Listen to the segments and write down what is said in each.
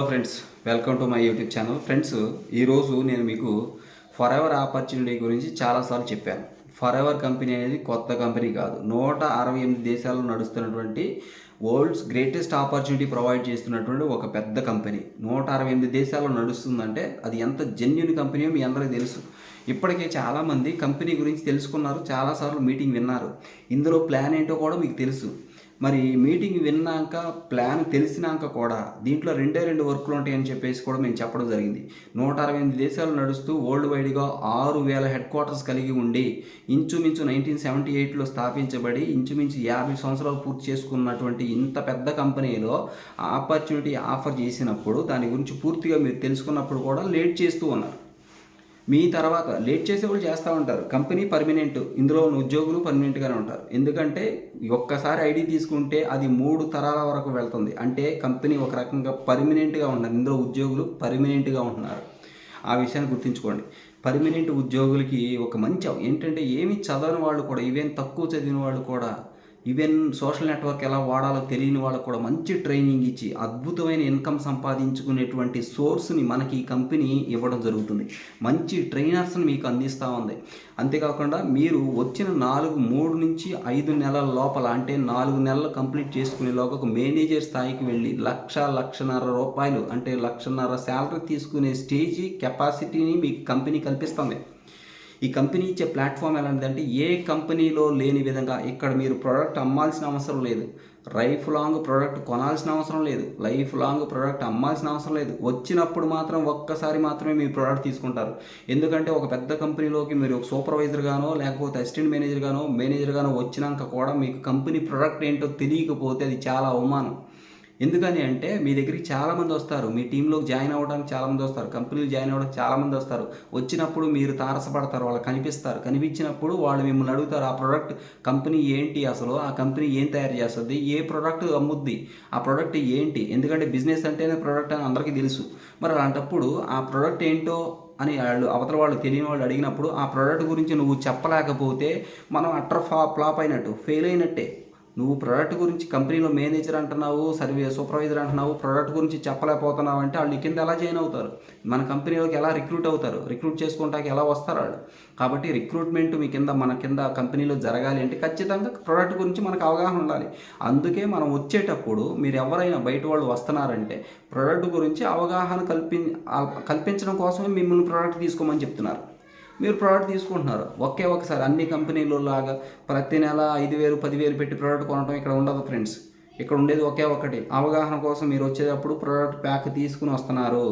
Hello friends welcome to my YouTube channel friends ఈరోజు నేను మీకు ఫర్ ఎవర్ ఆపర్చునిటీ గురించి చాలాసార్లు చెప్పాను. ఫర్ ఎవర్ కంపెనీ అనేది కొత్త కంపెనీ కాదు. నూట అరవై ఎనిమిది దేశాల్లో నడుస్తున్నటువంటి వరల్డ్స్ గ్రేటెస్ట్ ఆపర్చునిటీ ప్రొవైడ్ చేస్తున్నటువంటి ఒక పెద్ద కంపెనీ నూట అరవై ఎనిమిది దేశాల్లో నడుస్తుందంటే అది ఎంత జెన్యున్ కంపెనీయో మీ అందరికీ తెలుసు. ఇప్పటికే చాలామంది కంపెనీ గురించి తెలుసుకున్నారు చాలాసార్లు మీటింగ్ విన్నారు. ఇందులో ప్లాన్ ఏంటో కూడా మీకు తెలుసు. మరి మీటింగ్ విన్నాక ప్లాన్ తెలిసినాక కూడా దీంట్లో రెండే రెండు వర్క్లు ఉంటాయని చెప్పేసి కూడా మేము చెప్పడం జరిగింది. నూట అరవై ఎనిమిది దేశాలు నడుస్తూ వరల్డ్ వైడ్గా ఆరు వేల హెడ్ క్వార్టర్స్ కలిగి ఉండి ఇంచుమించు నైన్టీన్ సెవెంటీ ఎయిట్లో స్థాపించబడి ఇంచుమించు యాభై సంవత్సరాలు పూర్తి చేసుకున్నటువంటి ఇంత పెద్ద కంపెనీలో ఆపర్చునిటీ ఆఫర్ చేసినప్పుడు దాని గురించి పూర్తిగా మీరు తెలుసుకున్నప్పుడు కూడా లేట్ చేస్తూ ఉన్నారు. మీ తర్వాత లేట్ చేసే చేస్తూ ఉంటారు. కంపెనీ పర్మనెంట్ ఇందులో ఉన్న ఉద్యోగులు పర్మనెంట్గానే ఉంటారు. ఎందుకంటే ఒక్కసారి ఐడి తీసుకుంటే అది మూడు తరాల వరకు వెళ్తుంది. అంటే కంపెనీ ఒక రకంగా పర్మనెంట్గా ఉన్నారు. ఇందులో ఉద్యోగులు పర్మనెంట్గా ఉంటున్నారు. ఆ విషయాన్ని గుర్తుంచుకోండి. పర్మనెంట్ ఉద్యోగులకి ఒక మంచి ఏంటంటే ఏమి చదవని వాళ్ళు కూడా ఈవెన్ తక్కువ చదివిన వాళ్ళు కూడా ఈవెన్ సోషల్ నెట్వర్క్ ఎలా వాడాలో తెలియని వాళ్ళకు కూడా మంచి ట్రైనింగ్ ఇచ్చి అద్భుతమైన ఇన్కమ్ సంపాదించుకునేటువంటి సోర్స్ని మనకి ఈ కంపెనీ ఇవ్వడం జరుగుతుంది. మంచి ట్రైనర్స్ని మీకు అందిస్తూ ఉంది. అంతేకాకుండా మీరు వచ్చిన నాలుగు మూడు నుంచి ఐదు నెలల లోపల అంటే నాలుగు నెలలు కంప్లీట్ చేసుకునే లోగా ఒక మేనేజర్ స్థాయికి వెళ్ళి లక్ష లక్షన్నర రూపాయలు అంటే లక్షన్నర శాలరీ తీసుకునే స్టేజీ కెపాసిటీని మీకు కంపెనీ కల్పిస్తుంది. ఈ కంపెనీ ఇచ్చే ప్లాట్ఫామ్ ఎలాంటిదంటే ఏ కంపెనీలో లేని విధంగా ఇక్కడ మీరు ప్రోడక్ట్ అమ్మాల్సిన అవసరం లేదు. లైఫ్ లాంగ్ ప్రోడక్ట్ కొనాల్సిన అవసరం లేదు. లైఫ్ లాంగ్ ప్రోడక్ట్ అమ్మాల్సిన అవసరం లేదు. వచ్చినప్పుడు మాత్రం ఒక్కసారి మాత్రమే మీ ప్రోడక్ట్ తీసుకుంటారు. ఎందుకంటే ఒక పెద్ద కంపెనీలోకి మీరు ఒక సూపర్వైజర్గానో లేకపోతే అసిస్టెంట్ మేనేజర్గానో మేనేజర్గానో మేనేజర్ వచ్చినాక కూడా మీకు కంపెనీ ప్రోడక్ట్ ఏంటో తెలియకపోతే అది చాలా అవమానం. ఎందుకని అంటే మీ దగ్గరికి చాలామంది వస్తారు. మీ టీంలోకి జాయిన్ అవ్వడానికి చాలామంది వస్తారు. కంపెనీలు జాయిన్ అవ్వడానికి చాలామంది వస్తారు. వచ్చినప్పుడు మీరు తారసపడతారు వాళ్ళు కనిపిస్తారు. కనిపించినప్పుడు వాళ్ళు మిమ్మల్ని అడుగుతారు ఆ ప్రోడక్ట్ కంపెనీ ఏంటి అసలు? ఆ కంపెనీ ఏం తయారు చేస్తుంది? ఏ ప్రోడక్ట్ అమ్ముద్ది? ఆ ప్రోడక్ట్ ఏంటి? ఎందుకంటే బిజినెస్ అంటేనే ప్రోడక్ట్ అని అందరికీ తెలుసు. మరి అలాంటప్పుడు ఆ ప్రోడక్ట్ ఏంటో అని వాళ్ళు అవతల వాళ్ళు తెలియని వాళ్ళు అడిగినప్పుడు ఆ ప్రోడక్ట్ గురించి నువ్వు చెప్పలేకపోతే మనం అట్ర ఫా ఫ్లాప్ అయినట్టు ఫెయిల్ అయినట్టే. నువ్వు ప్రోడక్ట్ గురించి కంపెనీలో మేనేజర్ అంటున్నావు సర్వే సూపర్వైజర్ అంటున్నావు ప్రోడక్ట్ గురించి చెప్పలేకపోతున్నావు అంటే వాళ్ళు కింద ఎలా జాయిన్ అవుతారు? మన కంపెనీలోకి ఎలా రిక్రూట్ అవుతారు? రిక్రూట్ చేసుకుంటాకి ఎలా వస్తారు వాళ్ళు? కాబట్టి రిక్రూట్మెంట్ మీ కింద మన కింద కంపెనీలో జరగాలి అంటే ఖచ్చితంగా ప్రోడక్ట్ గురించి మనకు అవగాహన ఉండాలి. అందుకే మనం వచ్చేటప్పుడు మీరు ఎవరైనా బయట వాళ్ళు వస్తున్నారంటే ప్రోడక్ట్ గురించి అవగాహన కల్పి కల్పించడం కోసమే మిమ్మల్ని ప్రోడక్ట్ తీసుకోమని చెప్తున్నారు. మీరు ప్రోడక్ట్ తీసుకుంటున్నారు. ఒకే ఒకసారి అన్ని కంపెనీలు లాగా ప్రతి నెల ఐదు వేలు పదివేలు పెట్టి ప్రోడక్ట్ కొనడం ఇక్కడ ఉండదు ఫ్రెండ్స్ ఇక్కడ ఉండేది ఒకే ఒకటి. అవగాహన కోసం మీరు వచ్చేటప్పుడు ప్రోడక్ట్ ప్యాక్ తీసుకుని వస్తున్నారు.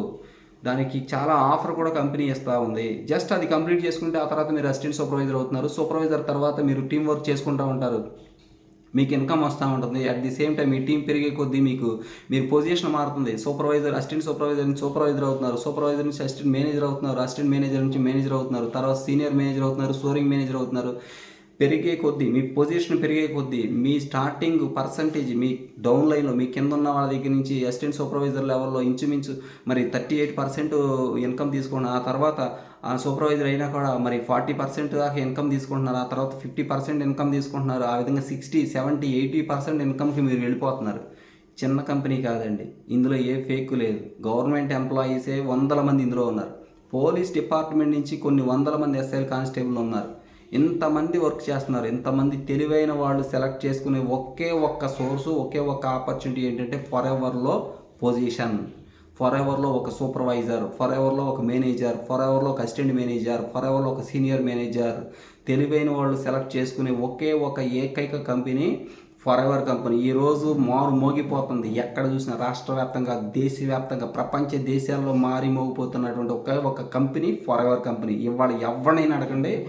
దానికి చాలా ఆఫర్ కూడా కంపెనీ ఇస్తూ ఉంది. జస్ట్ అది కంప్లీట్ చేసుకుంటే ఆ తర్వాత మీరు అసిస్టెంట్ సూపర్వైజర్ అవుతున్నారు. సూపర్వైజర్ తర్వాత మీరు టీం వర్క్ చేసుకుంటూ ఉంటారు. మీకు ఇన్కమ్ వస్తూ ఉంటుంది. అట్ ది సేమ్ టైం మీ టీం పెరిగే కొద్దీ మీకు మీరు పొజిషన్ మారుతుంది. సూపర్వైజర్ అసిస్టెంట్ సూపర్వైజర్ నుంచి సూపర్వైజర్ అవుతున్నారు. సూపర్వైజర్ నుంచి అసిస్టెంట్ మేనేజర్ అవుతున్నారు. అసిస్టెంట్ మేనేజర్ నుంచి మేనేజర్ అవుతున్నారు. తర్వాత సీనియర్ మేనేజర్ అవుతున్నారు. సోరింగ్ మేనేజర్ అవుతున్నారు. పెరిగే కొద్దీ మీ పొజిషన్ పెరిగే కొద్దీ మీ స్టార్టింగ్ పర్సంటేజ్ మీ డౌన్ లైన్లో మీ కింద ఉన్న వాళ్ళ దగ్గర నుంచి అసిస్టెంట్ సూపర్వైజర్ లెవెల్లో ఇంచుమించు మరి థర్టీ ఎయిట్ పర్సెంట్ ఇన్కమ్ తీసుకోండి. ఆ తర్వాత సూపర్వైజర్ అయినా కూడా మరి ఫార్టీ పర్సెంట్ దాకా ఇన్కమ్ తీసుకుంటున్నారు. ఆ తర్వాత ఫిఫ్టీ పర్సెంట్ ఇన్కమ్ తీసుకుంటున్నారు. ఆ విధంగా సిక్స్టీ సెవెంటీ ఎయిటీ పర్సెంట్ ఇన్కమ్కి మీరు వెళ్ళిపోతున్నారు. చిన్న కంపెనీ కాదండి. ఇందులో ఏ ఫేక్ లేదు. గవర్నమెంట్ ఎంప్లాయీసే వందల మంది ఇందులో ఉన్నారు. పోలీస్ డిపార్ట్మెంట్ నుంచి కొన్ని వందల మంది ఎస్ఐల్ కానిస్టేబుల్ ఉన్నారు. ఇంతమంది వర్క్ చేస్తున్నారు. ఇంతమంది తెలివైన వాళ్ళు సెలెక్ట్ చేసుకునే ఒకే ఒక్క సోర్సు ఒకే ఒక్క ఆపర్చునిటీ ఏంటంటే ఫర్ ఎవర్లో పొజిషన్. ఫర్ ఎవర్లో ఒక సూపర్వైజర్ ఫర్ ఎవర్లో ఒక మేనేజర్ ఫర్ ఎవర్లో ఒక అసిస్టెంట్ మేనేజర్ ఫర్ ఎవర్లో ఒక సీనియర్ మేనేజర్ తెలివైన వాళ్ళు సెలెక్ట్ చేసుకునే ఒకే ఒక ఏకైక కంపెనీ ఫర్ ఎవర్ కంపెనీ ఈరోజు మారు మోగిపోతుంది. ఎక్కడ చూసినా రాష్ట్ర వ్యాప్తంగా దేశవ్యాప్తంగా ప్రపంచ దేశాల్లో మారి మోగిపోతున్నటువంటి ఒకే ఒక కంపెనీ ఫర్ ఎవర్ కంపెనీ ఇవాళ ఎవరినైనా అడగండి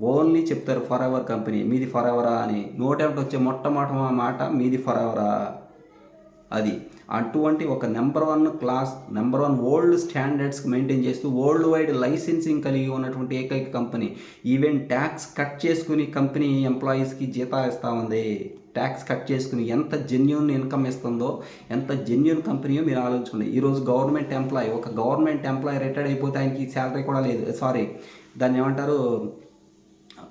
ఓన్లీ చెప్తారు ఫర్ ఎవర్ కంపెనీ మీది ఫర్ ఎవరా అని. నోటెంట్ వచ్చే మొట్టమొదటి మాట మీది ఫర్ ఎవరా అది. అటువంటి ఒక number one class number one world standards maintain చేస్తూ వరల్డ్ వైడ్ లైసెన్సింగ్ కలిగి ఉన్నటువంటి ఏకైక కంపెనీ. ఈవెన్ ట్యాక్స్ కట్ చేసుకుని కంపెనీ ఎంప్లాయీస్కి జీతాలు ఇస్తూ ఉంది. ట్యాక్స్ కట్ చేసుకుని ఎంత జెన్యున్ ఇన్కమ్ ఇస్తుందో ఎంత జెన్యున్ కంపెనీయో మీరు ఆలోచించండి ఈరోజు గవర్నమెంట్ ఎంప్లాయీ ఒక గవర్నమెంట్ ఎంప్లాయీ రిటైర్డ్ అయిపోతే ఆయనకి శాలరీ కూడా లేదు. సారీ దాన్ని ఏమంటారు?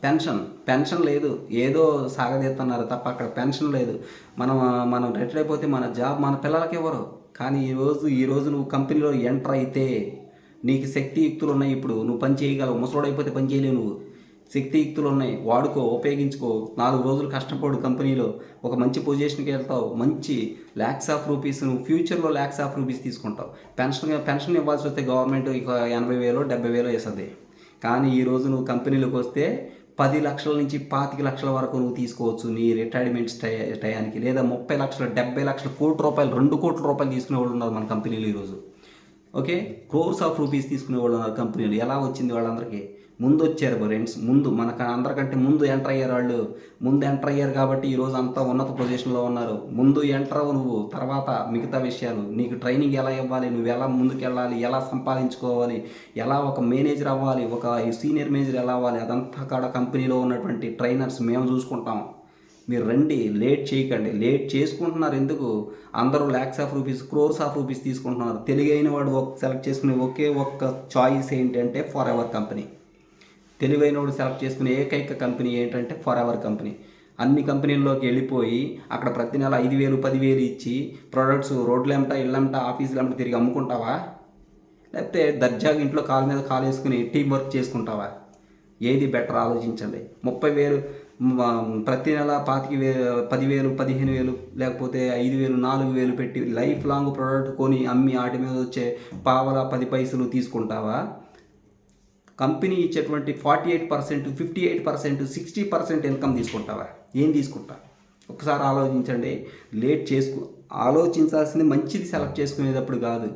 పెన్షన్ పెన్షన్ లేదు. ఏదో సాగదీస్తున్నారు తప్ప అక్కడ పెన్షన్ లేదు. మనం మనం రిటైర్ అయిపోతే మన జాబ్ మన పిల్లలకి ఇవ్వరు. కానీ ఈరోజు ఈరోజు నువ్వు కంపెనీలో ఎంటర్ అయితే నీకు శక్తియుక్తులు ఉన్నాయి ఇప్పుడు. నువ్వు పని చేయగలవు. ముసలోడైపోతే పని చేయలేవు నువ్వు. శక్తియుక్తులు ఉన్నాయి. వాడుకో ఉపయోగించుకో. నాలుగు రోజులు కష్టపడు కంపెనీలో. ఒక మంచి పొజిషన్కి వెళ్తావు. మంచి ల్యాక్స్ ఆఫ్ రూపీస్ నువ్వు ఫ్యూచర్లో ల్యాక్స్ ఆఫ్ రూపీస్ తీసుకుంటావు. పెన్షన్ పెన్షన్ ఇవ్వాల్సి వస్తే గవర్నమెంట్ ఇక ఎనభై వేలు డెబ్బై వేలు వేస్తుంది. కానీ ఈరోజు నువ్వు కంపెనీలోకి వస్తే పది లక్షల నుంచి పాతిక లక్షల వరకు నువ్వు తీసుకోవచ్చు నీ రిటైర్మెంట్ టై- టయానికి. లేదా ముప్పై లక్షలు డెబ్బై లక్షల కోటి రూపాయలు రెండు కోట్ల రూపాయలు తీసుకునే వాళ్ళు ఉన్నారు మన కంపెనీలు ఈరోజు. ఓకే? క్రోర్స్ ఆఫ్ రూపీస్ తీసుకునే వాళ్ళు ఉన్నారు కంపెనీలు. ఎలా వచ్చింది వాళ్ళందరికీ? ముందు వచ్చారు ఫ్రెండ్స్ ముందు మనకు అందరికంటే ముందు ఎంటర్ అయ్యారు వాళ్ళు. ముందు ఎంటర్ అయ్యారు కాబట్టి ఈరోజు అంతా ఉన్నత పొజిషన్లో ఉన్నారు. ముందు ఎంటర్ అవ్వు నువ్వు తర్వాత మిగతా విషయాలు. నీకు ట్రైనింగ్ ఎలా ఇవ్వాలి? నువ్వు ఎలా ముందుకెళ్ళాలి? ఎలా సంపాదించుకోవాలి? ఎలా ఒక మేనేజర్ అవ్వాలి? ఒక సీనియర్ మేనేజర్ ఎలా అవ్వాలి? అదంతా కాడ కంపెనీలో ఉన్నటువంటి ట్రైనర్స్ మేము చూసుకుంటాం. మీరు రండి లేట్ చేయకండి. లేట్ చేసుకుంటున్నారు ఎందుకు? అందరూ lakhs of rupees crores of rupees తీసుకుంటున్నారు. తెలుగైన వాడు ఒక సెలెక్ట్ చేసుకునే ఒకే ఒక్క చాయిస్ ఏంటంటే ఫర్ ఎవర్ కంపెనీ తెలివైన వాడు సెలెక్ట్ చేసుకునే ఏకైక కంపెనీ ఏంటంటే ఫర్ అవర్ కంపెనీ. అన్ని కంపెనీల్లోకి వెళ్ళిపోయి అక్కడ ప్రతి నెల ఐదు వేలు పదివేలు ఇచ్చి ప్రొడక్ట్స్ రోడ్లెంట ఇళ్ళంట ఆఫీసులంట తిరిగి అమ్ముకుంటావా? లేకపోతే దర్జాగా ఇంట్లో కాలు మీద కాలు వేసుకుని టీం వర్క్ చేసుకుంటావా? ఏది బెటర్ ఆలోచించండి. ముప్పై వేలు ప్రతి నెల పాతిక వే పదివేలు పదిహేను వేలు లేకపోతే ఐదు వేలు నాలుగు వేలు పెట్టి లైఫ్ లాంగ్ ప్రోడక్ట్ కొని అమ్మి వాటి మీద వచ్చే పావల పది పైసలు తీసుకుంటావా? కంపెనీ ఇచ్చేటువంటి forty eight percent fifty eight percent sixty percent income తీసుకుంటావా? ఏం తీసుకుంటా? ఒకసారి ఆలోచించండి. లేట్ చేసుకు ఆలోచించాల్సింది మంచిది సెలెక్ట్ చేసుకునేటప్పుడు కాదు.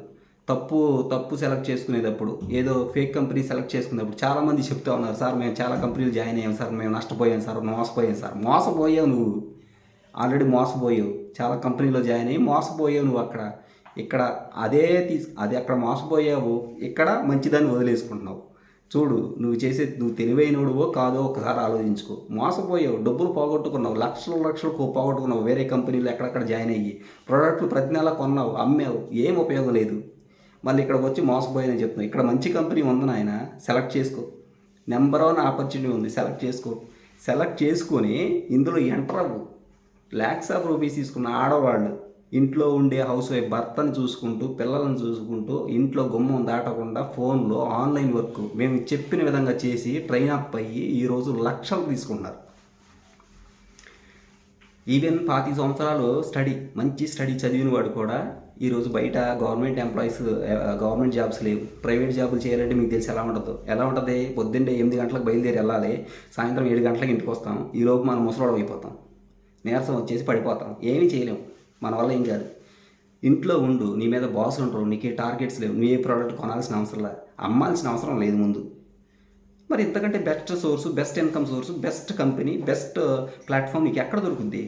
తప్పు తప్పు సెలెక్ట్ చేసుకునేటప్పుడు ఏదో ఫేక్ కంపెనీ సెలెక్ట్ చేసుకునేటప్పుడు చాలామంది చెప్తా ఉన్నారు సార్ మేము చాలా కంపెనీలు జాయిన్ అయ్యాం సార్ మేము నష్టపోయాం సార్ మోసపోయాం సార్. మోసపోయావు నువ్వు. ఆల్రెడీ మోసపోయావు. చాలా కంపెనీలో జాయిన్ అయ్యి మోసపోయావు నువ్వు అక్కడ. ఇక్కడ అదే తీసు అదే అక్కడ మోసపోయావు. ఇక్కడ మంచిదాన్ని వదిలేసుకుంటున్నావు. చూడు నువ్వు చేసే నువ్వు తెలివైనడువో కాదో ఒకసారి ఆలోచించుకో. మోసపోయావు డబ్బులు పోగొట్టుకున్నావు లక్షల లక్షలు పోగొట్టుకున్నావు వేరే కంపెనీలు ఎక్కడెక్కడ జాయిన్ అయ్యి. ప్రోడక్ట్లు ప్రతి నెల కొన్నావు అమ్మావు ఏం ఉపయోగం లేదు. మళ్ళీ ఇక్కడికి వచ్చి మోసపోయానని చెప్తున్నావు. ఇక్కడ మంచి కంపెనీ ఉంది నాయన సెలెక్ట్ చేసుకో. నెంబర్ వన్ ఆపర్చునిటీ ఉంది సెలెక్ట్ చేసుకో. సెలెక్ట్ చేసుకొని ఇందులో ఎంటర్ అవ్వు. ల్యాక్స్ ఆఫ్ రూపీస్ తీసుకున్న ఆడవాళ్ళు ఇంట్లో ఉండే హౌస్ వైఫ్ భర్తను చూసుకుంటూ పిల్లలను చూసుకుంటూ ఇంట్లో గుమ్మం దాటకుండా ఫోన్లో ఆన్లైన్ వర్క్ మేము చెప్పిన విధంగా చేసి ట్రైన్ అప్ అయ్యి ఈరోజు లక్షలు తీసుకున్నారు. ఈవెన్ పాతి సంవత్సరాలు స్టడీ మంచి స్టడీ చదివిన వాడు కూడా ఈరోజు బయట గవర్నమెంట్ ఎంప్లాయీస్ గవర్నమెంట్ జాబ్స్ లేవు. ప్రైవేట్ జాబులు చేయాలంటే మీకు తెలిసి ఎలా ఉంటుందో. ఎలా ఉంటుంది? పొద్దున్నే ఎనిమిది గంటలకు బయలుదేరి వెళ్ళాలి. సాయంత్రం ఏడు గంటలకు ఇంటికి వస్తాం. ఈలోపు మనం ముసలోడు అయిపోతాం. నీరసం వచ్చేసి పడిపోతాం. ఏమీ చేయలేము మన వల్ల ఏం కాదు. ఇంట్లో ఉండు నీ మీద బాసులు ఉంటారు నీకే టార్గెట్స్ లేవు నువ్వు ఏ ప్రోడక్ట్ కొనాల్సిన అవసరం లేదు అమ్మాల్సిన అవసరం లేదు ముందు. మరి ఇంతకంటే best source best income source best company best platform నీకు ఎక్కడ దొరుకుద్ది?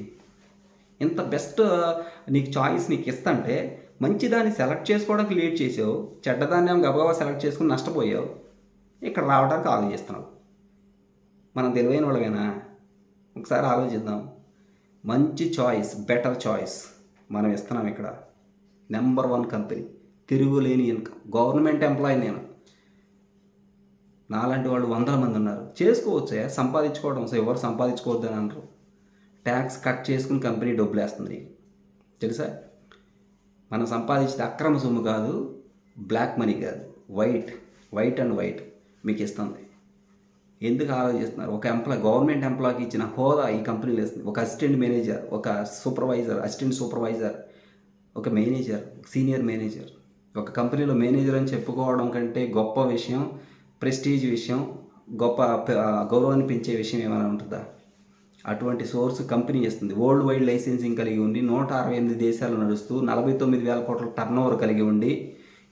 ఇంత బెస్ట్ uh, నీకు చాయిస్ నీకు ఇస్తంటే మంచిదాన్ని సెలెక్ట్ చేసుకోవడానికి లేట్ చేసావు చెడ్డదాన్ని ఏమో గబగబా సెలెక్ట్ చేసుకుని నష్టపోయావు ఇక్కడ రావడానికి ఆలోచిస్తున్నావు. మనం తెలివైన వాళ్ళమేనా? ఒకసారి ఆలోచిద్దాం. మంచి చాయిస్ బెటర్ చాయిస్ మనం ఇస్తున్నాం ఇక్కడ. నెంబర్ వన్ కంపెనీ తిరుగులేని ఇన్కమ్ గవర్నమెంట్ ఎంప్లాయీ నేను. నాలాంటి వాళ్ళు వందల మంది ఉన్నారు. చేసుకోవచ్చే సంపాదించుకోవడం సో ఎవరు సంపాదించుకోవద్దు అని అంటారు ట్యాక్స్ కట్ చేసుకుని కంపెనీ డబ్బులు వేస్తుంది తెలుసా? మనం సంపాదించేది అక్రమ సొమ్ము కాదు బ్లాక్ మనీ కాదు. వైట్ వైట్ అండ్ వైట్ మీకు ఇస్తుంది. ఎందుకు ఆలోచిస్తున్నారు? ఒక ఎంప్లాయ్ గవర్నమెంట్ ఎంప్లాయ్కి ఇచ్చిన హోదా ఈ కంపెనీలో ఇస్తుంది. ఒక అసిస్టెంట్ మేనేజర్ ఒక సూపర్వైజర్ అసిస్టెంట్ సూపర్వైజర్ ఒక మేనేజర్ సీనియర్ మేనేజర్ ఒక కంపెనీలో మేనేజర్ అని చెప్పుకోవడం కంటే గొప్ప విషయం ప్రెస్టీజ్ విషయం గొప్ప గౌరవాన్ని పెంచే విషయం ఏమైనా ఉంటుందా? అటువంటి సోర్స్ కంపెనీ ఇస్తుంది. వరల్డ్ వైడ్ లైసెన్సింగ్ కలిగి ఉండి నూట అరవై ఎనిమిది దేశాలు నడుస్తూ నలభై తొమ్మిది వేల కోట్ల టర్న్ ఓవర్ కలిగి ఉండి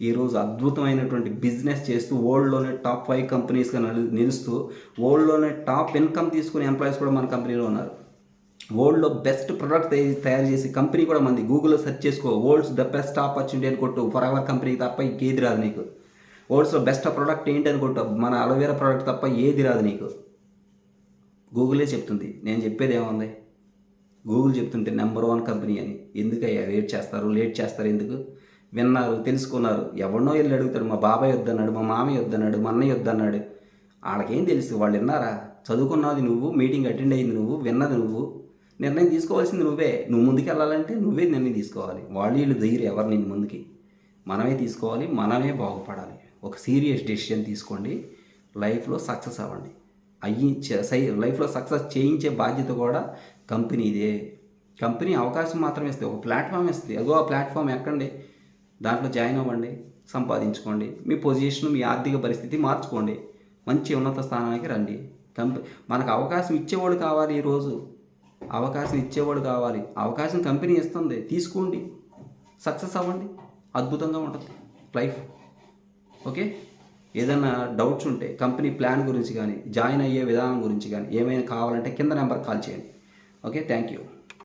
ఈరోజు అద్భుతమైనటువంటి బిజినెస్ చేస్తూ వరల్డ్లోనే టాప్ ఫైవ్ కంపెనీస్గా నిలుస్తూ వరల్డ్లోనే టాప్ ఇన్కమ్ తీసుకునే ఎంప్లాయీస్ కూడా మన కంపెనీలో ఉన్నారు. వరల్డ్లో బెస్ట్ ప్రొడక్ట్ తయారు చేసి కంపెనీ కూడా మంది. గూగుల్లో సెర్చ్ చేసుకో వరల్డ్స్ ద బెస్ట్ ఆపర్చునిటీ అని కొట్టు ఫర్ ఎవర్ కంపెనీ తప్ప ఇంకేది రాదు నీకు. వరల్డ్స్లో బెస్ట్ ప్రొడక్ట్ ఏంటి అని కొట్టు మన అలోవేరా ప్రోడక్ట్ తప్ప ఏది రాదు నీకు. గూగులే చెప్తుంది. నేను చెప్పేది ఏముంది? గూగుల్ చెప్తుంటే నెంబర్ వన్ కంపెనీ అని. ఎందుకయ్యా? వెయిట్ చేస్తారు? లేట్ చేస్తారు? ఎందుకు? విన్నారు తెలుసుకున్నారు. ఎవరినో వెళ్ళి అడుగుతాడు మా బాబాయ్ వద్దన్నాడు మా మామయ్య వద్దన్నాడు మా అన్నయ్య వద్దన్నాడు. వాళ్ళకేం తెలుసు? వాళ్ళు విన్నారా? చదువుకున్నది నువ్వు మీటింగ్ అటెండ్ అయింది నువ్వు విన్నది నువ్వు నిర్ణయం తీసుకోవాల్సింది నువ్వే. నువ్వు ముందుకు వెళ్ళాలంటే నువ్వే నిర్ణయం తీసుకోవాలి. వాళ్ళు వీళ్ళు ధైర్యం ఎవరు నేను ముందుకి. మనమే తీసుకోవాలి మనమే బాగుపడాలి. ఒక సీరియస్ డెసిషన్ తీసుకోండి. లైఫ్లో సక్సెస్ అవ్వండి. అయ్యి సై లైఫ్లో సక్సెస్ చేయించే బాధ్యత కూడా కంపెనీదే. కంపెనీ అవకాశం మాత్రమే ఇస్తుంది. ఒక ప్లాట్ఫామ్ ఇస్తుంది. అగో ఆ ప్లాట్ఫామ్ ఎక్కండి. దాంట్లో జాయిన్ అవ్వండి సంపాదించుకోండి. మీ పొజిషన్ మీ ఆర్థిక పరిస్థితి మార్చుకోండి. మంచి ఉన్నత స్థానానికి రండి. కంపెనీ మనకు అవకాశం ఇచ్చేవాడు కావాలి ఈరోజు. అవకాశం ఇచ్చేవాడు కావాలి. అవకాశం కంపెనీ ఇస్తుంది. తీసుకోండి. సక్సెస్ అవ్వండి. అద్భుతంగా ఉంటుంది లైఫ్. ఓకే? ఏదైనా డౌట్స్ ఉంటే కంపెనీ ప్లాన్ గురించి కానీ జాయిన్ అయ్యే విధానం గురించి కానీ ఏమైనా కావాలంటే కింద నెంబర్ కాల్ చేయండి. ఓకే? Thank you.